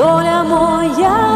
доля моя.